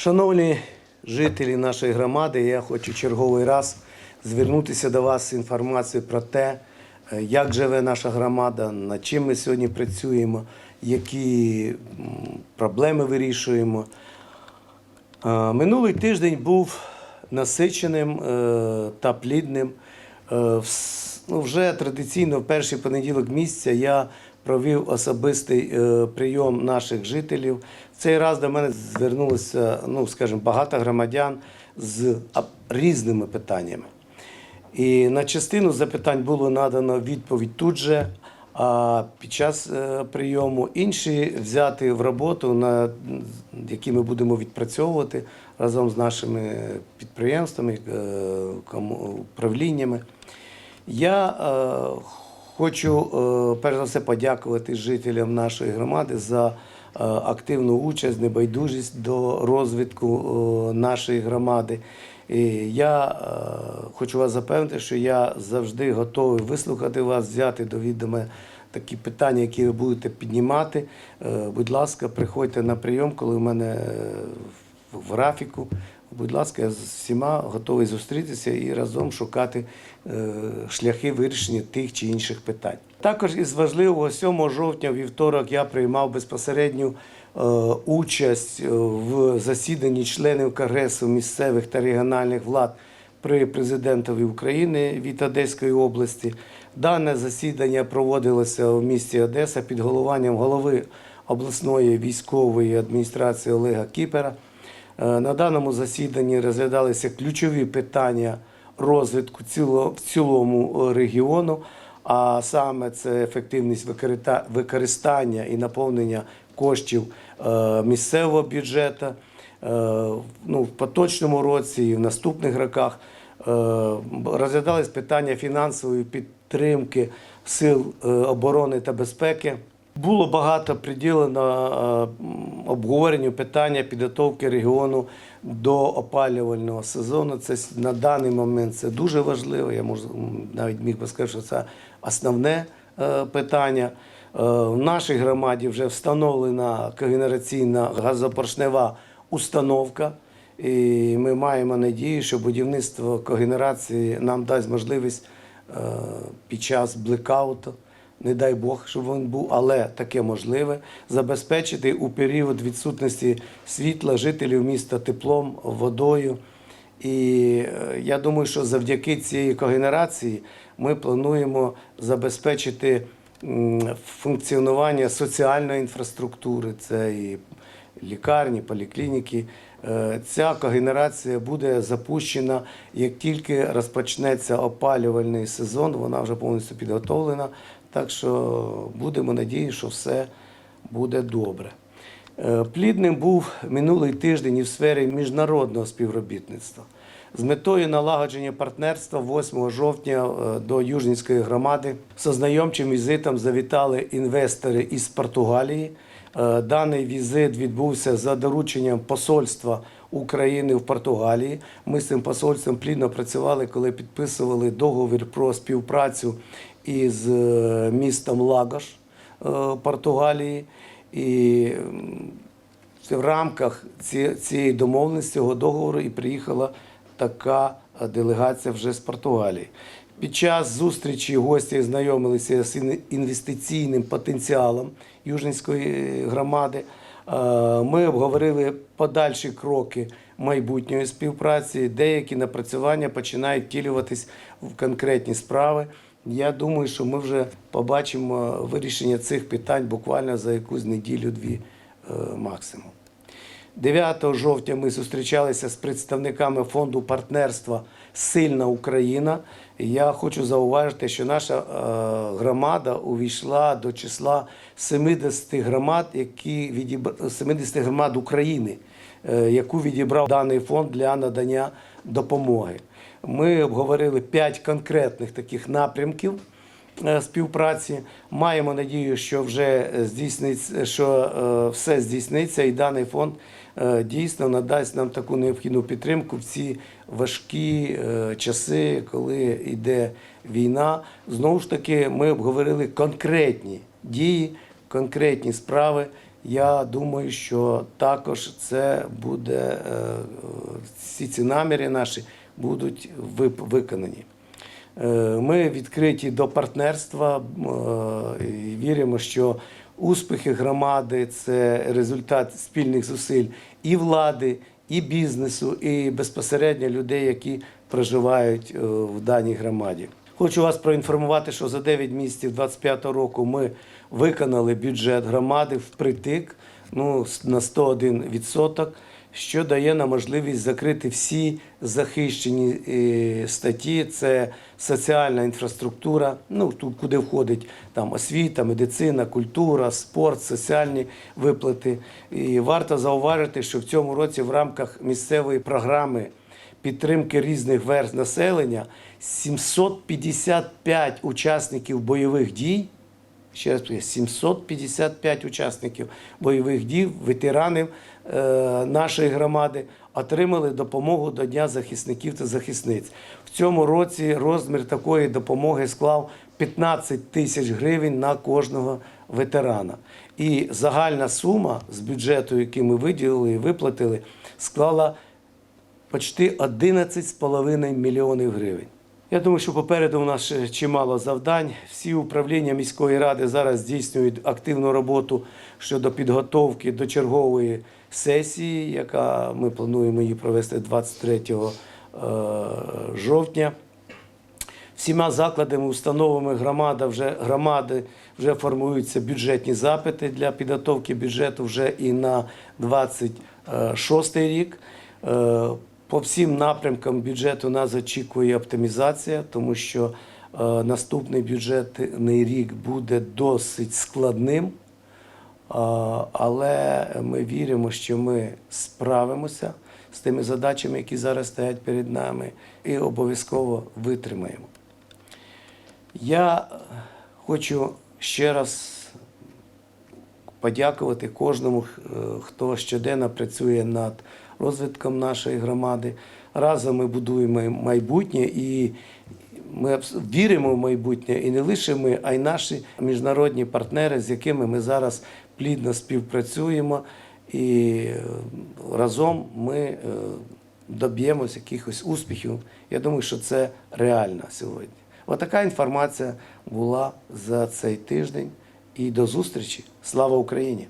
Шановні жителі нашої громади, я хочу черговий раз звернутися до вас з інформацією про те, е, як живе наша громада, над чим ми сьогодні працюємо, які проблеми вирішуємо. Е, Минулий тиждень був насиченим е, та плідним. Ну, вже традиційно в перший понеділок місяця я провів особистий прийом наших жителів. Цей раз до мене звернулося, ну скажімо, багато громадян з різними питаннями. І на частину запитань було надано відповідь тут же, а під час е, прийому інші взяти в роботу, на які ми будемо відпрацьовувати разом з нашими підприємствами, е, управліннями. Я е, хочу перш за все подякувати жителям нашої громади за активну участь, небайдужість до розвитку е, нашої громади. І я е, хочу вас запевнити, що я завжди готовий вислухати вас, взяти до відома такі питання, які ви будете піднімати. Е, Будь ласка, приходьте на прийом, коли в мене е, в графіку. Будь ласка, я з всіма готовий зустрітися і разом шукати е, шляхи вирішення тих чи інших питань. Також із важливого 7 жовтня, вівторок, я приймав безпосередню е, участь е, в засіданні членів Конгресу місцевих та регіональних влад при президентові України від Одеської області. Дане засідання проводилося в місті Одеса під головуванням голови обласної військової адміністрації Олега Кіпера. Е, На даному засіданні розглядалися ключові питання розвитку в цілому е, регіону, а саме це ефективність використання і наповнення коштів е, місцевого бюджету. Ну, в поточному році і в наступних роках розглядались питання фінансової підтримки сил оборони та безпеки. Було багато приділено е, обговоренню питання підготовки регіону до опалювального сезону. Це на даний момент це дуже важливо. Я можу навіть міг би сказати, що це основне е, питання. Е, В нашій громаді вже встановлена когенераційна газопоршнева установка. І ми маємо надію, що будівництво когенерації нам дасть можливість під час блекауту, не дай Бог, щоб він був, але таке можливе, забезпечити у період відсутності світла жителів міста теплом, водою. І е, я думаю, що завдяки цієї когенерації ми плануємо забезпечити функціонування соціальної інфраструктури, це і лікарні, поліклініки. Е, Ця когенерація буде запущена, як тільки розпочнеться опалювальний сезон, вона вже повністю підготовлена. Так що будемо надіяти, що все буде добре. Е, Плідним був минулий тиждень і в сфері міжнародного співробітництва. З метою налагодження партнерства 8 жовтня е, до Южнінської громади з ознайомчим візитом завітали інвестори із Португалії. Е, Даний візит відбувся за дорученням посольства України в Португалії. Ми з цим посольством плідно працювали, коли підписували договір про співпрацю із е, містом Лагош е, Португалії. І в рамках цієї домовленості цього договору і приїхала така делегація вже з Португалії. Під час зустрічі гості знайомилися з інвестиційним потенціалом Южненської е, громади. Е, Ми обговорили подальші кроки майбутньої співпраці. Деякі напрацювання починають втілюватись в конкретні справи. Я думаю, що ми вже побачимо вирішення цих питань буквально за якусь неділю-дві е, максимум. 9 жовтня ми зустрічалися з представниками фонду партнерства Сильна Україна. Я хочу зауважити, що наша е, громада увійшла до числа 70 громад, які відібр... 70 громад України, е, яку відібрав даний фонд для надання допомоги. Ми обговорили 5 конкретних таких напрямків е, співпраці. Маємо надію, що вже здійсниться, що все здійсниться, і даний фонд дійсно надасть нам таку необхідну підтримку в ці важкі е, часи, коли йде війна. Знову ж таки, ми обговорили конкретні дії, конкретні справи, Я думаю, що також це буде, е, всі ці наміри наші будуть виконані. Е, Ми відкриті до партнерства е, і віримо, що успіхи громади це результат спільних зусиль і влади, і бізнесу, і безпосередньо людей, які проживають е, в даній громаді. Хочу вас проінформувати, що за 9 місяців 2025 року ми виконали бюджет громади впритик ну, на 101%, що дає нам можливість закрити всі захищені е, статті. Це соціальна інфраструктура, ну тут куди входить там освіта, медицина, культура, спорт, соціальні виплати. І варто зауважити, що в цьому році в рамках місцевої програми підтримки різних верств населення 755 учасників бойових дій. Ще раз 755 учасників бойових дій, ветеранів нашої громади, отримали допомогу до Дня захисників та захисниць. В цьому році розмір такої допомоги склав 15 тисяч гривень на кожного ветерана. І загальна сума з бюджету, який ми виділили і виплатили, склала почти 11,5 мільйонів гривень. Я думаю, що попереду у нас ще чимало завдань. Всі управління міської ради зараз здійснюють активну роботу щодо підготовки до чергової сесії, яка ми плануємо її провести 23 е, жовтня. Всіма закладами, установами громада вже, громади вже формуються бюджетні запити для підготовки бюджету вже і на 26 рік. Е, По всім напрямкам бюджету нас очікує оптимізація, тому що е, наступний бюджетний рік буде досить складним. Але ми віримо, що ми справимося з тими задачами, які зараз стоять перед нами, і обов'язково витримаємо. Я хочу ще раз подякувати кожному, е, хто щоденно працює над розвитком нашої громади. Разом ми будуємо майбутнє і ми віримо в майбутнє, і не лише ми, а й наші міжнародні партнери, з якими ми зараз плідно співпрацюємо, і е, разом ми е, доб'ємось якихось успіхів. Я думаю, що це реально сьогодні. Отака інформація була за цей тиждень. І до зустрічі. Слава Україні!